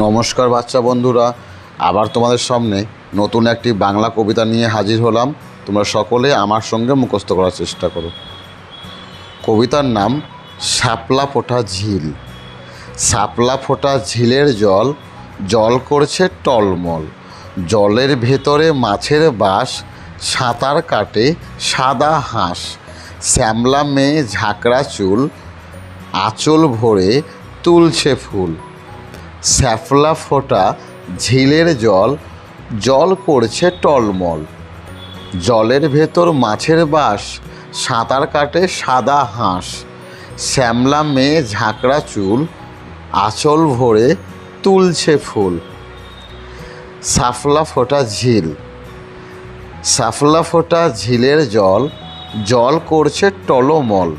নমস্কার বাচ্চা বন্ধুরা, আবার তোমাদের সামনে নতুন একটি বাংলা কবিতা নিয়ে হাজির হলাম। তোমরা সকলে আমার সঙ্গে মুখস্থ করার চেষ্টা করো। কবিতার নাম শাপলা ফোটা ঝিল। শাপলা ফোটা ঝিলের জল জল করছে টলমল। জলের ভেতরে মাছের বাস, সাঁতার কাটে সাদা হাঁস। শ্যামলা মেয়ে ঝাঁকড়া চুল, আঁচল ভরে তুলছে ফুল। স্যাফলা ফোটা, ঝিলের জল জল করছে টলমল। জলের ভেতর মাছের বাস, সাঁতার কাটে সাদা হাঁস। শ্যামলা মেয়ে ঝাঁকড়া চুল, আঁচল ভরে তুলছে ফুল। সাফলা ফোটা ঝিল। সাফলা ফোটা ঝিলের জল জল করছে টলমল।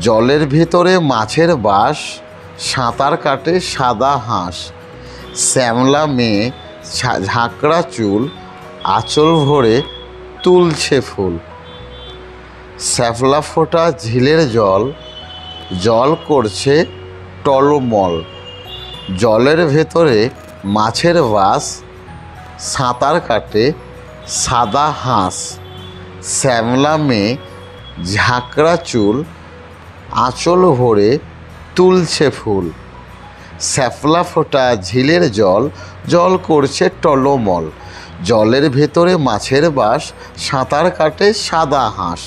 জলের ভিতরে মাছের বাস সাঁতার কাটে সাদা হাঁস, শ্যামলা মেয়ে ঝাঁকড়া চুল, আঁচল ভরে তুলছে ফুল। শ্যাফলা ফোটা ঝিলের জল জল করছে টলমল। জলের ভেতরে মাছের বাস, সাঁতার কাটে সাদা হাঁস। শ্যামলা মেয়ে, ঝাঁকড়া চুল, আঁচল ভরে তুলছে ফুল। স্যাফলা ফোটা ঝিলের জল জল করছে টলমল। জলের ভেতরে মাছের বাস, সাঁতার কাটে সাদা হাঁস।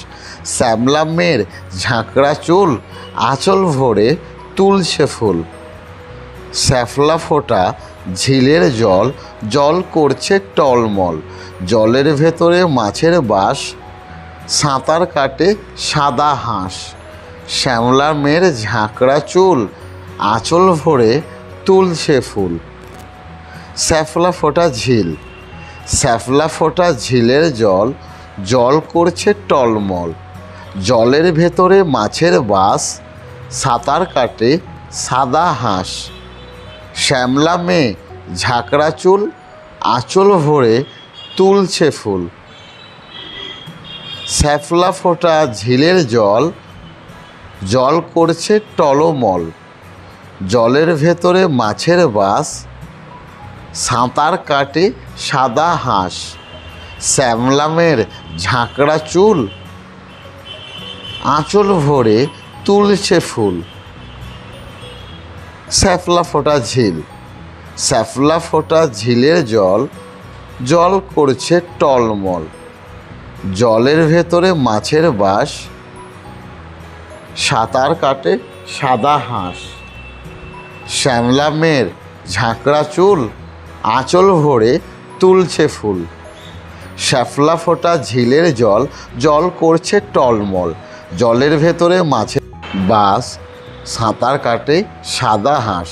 শ্যামলা মেয়ের ঝাঁকড়া চুল, আঁচল ভরে তুলছে ফুল। স্যাফলা ফোটা ঝিলের জল জল করছে টলমল। জলের ভেতরে মাছের বাস, সাঁতার কাটে সাদা হাঁস। শ্যামলা মেয়ের ঝাঁকড়া চুল, আঁচল ভরে তুলছে ফুল। স্যাফলা ফোটা ঝিল, স্যাফলা ফোটা ঝিলের জল জল করছে টলমল। জলের ভেতরে মাছের বাস, সাঁতার কাটে সাদা হাঁস। শ্যামলা মেয়ে ঝাঁকড়া চুল, আঁচল ভরে তুলছে ফুল। স্যাফলা ফোটা ঝিলের জল জল করছে টলমল। জলের ভেতরে মাছের বাস, সাঁতার কাটে সাদা হাঁস, শ্যামলামের ঝাঁকড়া চুল, আঁচল ভরে তুলছে ফুল। স্যাফলা ফোটা ঝিল, স্যাফলা ফোটা ঝিলের জল জল করছে টলমল। জলের ভেতরে মাছের বাস সাঁতার কাটে সাদা হাঁস। শ্যামলা মেয়ের ঝাঁকড়া চুল, আঁচল ভরে তুলছে ফুল। শ্যাফলা ফোটা ঝিলের জল জল করছে টলমল। জলের ভেতরে মাছের বাস, সাঁতার কাটে সাদা হাঁস।